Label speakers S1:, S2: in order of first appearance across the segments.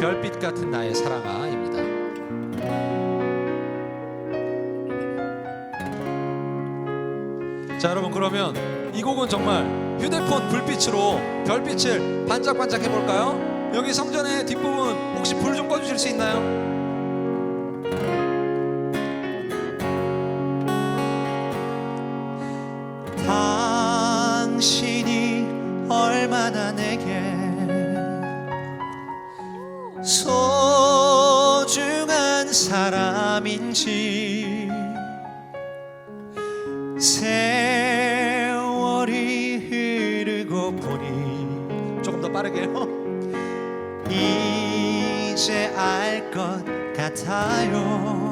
S1: 별빛 같은 나의 사랑아입니다. 자 여러분 그러면 이 곡은 정말 휴대폰 불빛으로 별빛을 반짝반짝 해볼까요? 여기 성전의 뒷부분 혹시 불 좀 꺼주실 수 있나요?
S2: 당신이 얼마나 내 소중한 사람인지 세월이 흐르고 보니
S1: 조금 더 빠르게요.
S2: 이제 알 것 같아요.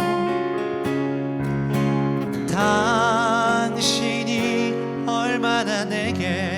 S2: 당신이 얼마나 내게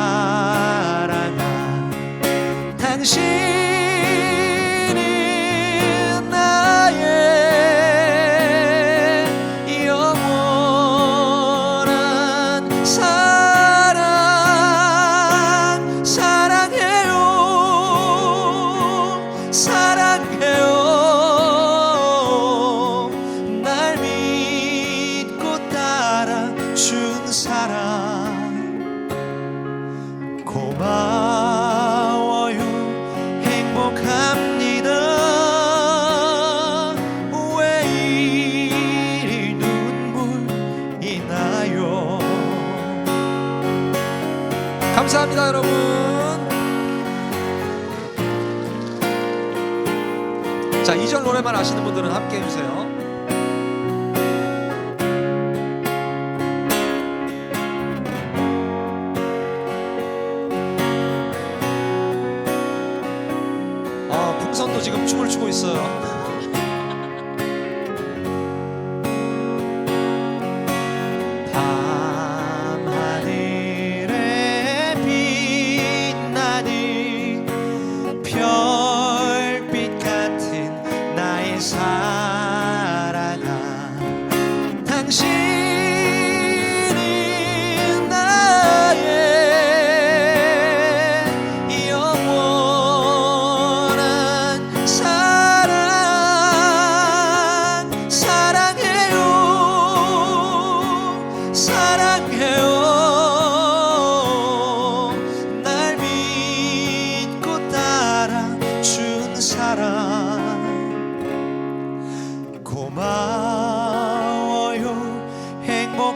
S1: 감사합니다 여러분. 자 2절 노래만 아시는 분들은 함께 해주세요. 아 풍선도 지금 춤을 추고 있어요.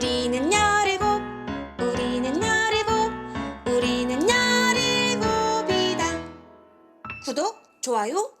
S3: 우리는 열일곱 우리는 열일곱 우리는 열일곱이다. 구독 좋아요